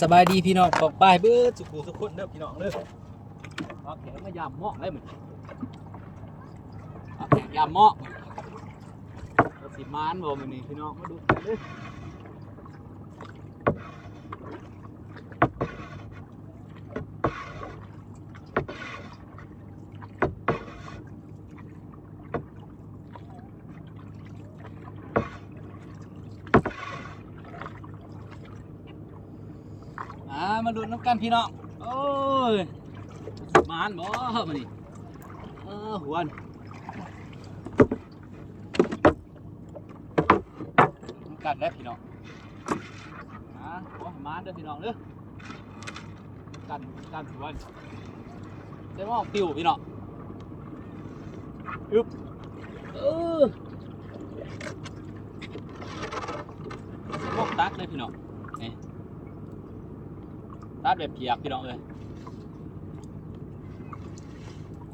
สบายดีพี่น้องปอกป้ายเบิดสุขุสุขคนเด้อพี่น้องเด้อเอาแขงมายามหมอกได้เหมือนเอาแขงยามหมอกเอาสิมานบ่มื้อนี้พี่น้องมาดูกันเด้อ อ่ามาดูน้ำกันพี่น้องโอ้ยมานบ่มื้อนี้เออหวนน้ำกันแล้วพี่น้องอ่าโอ้มานเด้อพี่น้องเด้อกันกันหวนเจ้าหม้องปิวพี่น้องอึ๊บเออหมอกตักเลยพี่น้องนี่ ตัดแบบเพียกพี่น้องเลย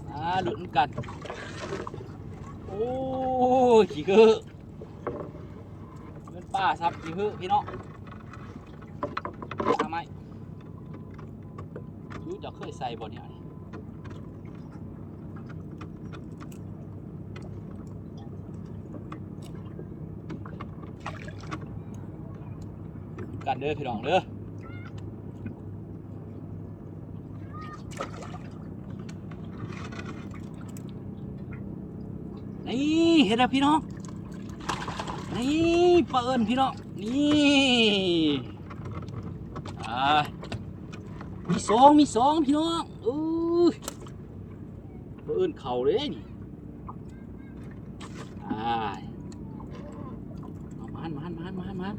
อ่าลุ้นกัน โอ้ขี้คือเป็นป้าซับขี้คือพี่น้องทำไมรู้จะเคยใส่บ่เนี่ยกันเด้อพี่น้องเด้อ นี่เห็นแล้วพี่น้องนี่เปินพี่น้องนี่มีสองมีสองพี่น้องเอ้ยเปินเข่าเลยนี่อ่าเอามันมันมันมันมัน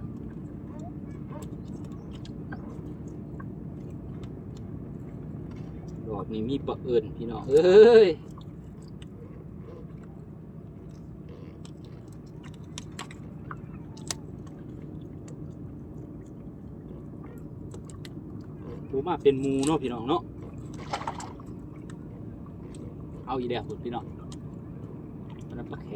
ดอกนี้มีปะเอิญพี่น้องเอ้ยปูมาเป็นมูเนาะพี่น้องเนาะเอาอีเดียสุดพี่น้องมันนนปลาแข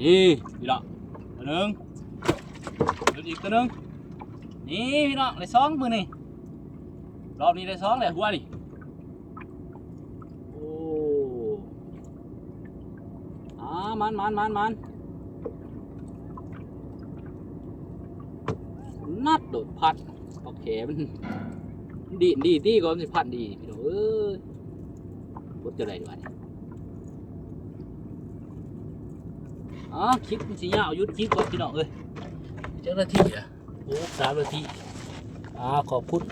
นี่พี่น้องตัวหนึ่งตัวอีกตัวหนึ่ง นี่พี่น้องได้สองมือนี่รอบนี้ได้สองเลยหัวนี่โอ้อ่ามันมันมันมันนัดโดดพัดโอเคมันดีดีดีก็มันสิพัดดีพี่น้องเอ้ยบดจะไรดีวะเนี่ยอ๋อคลิปมันสิยาวยุดคลิปก่อนพี่น้องเอ้ยเจ้าหน้าที่อะ สามนาทีอ่าขอบคุณ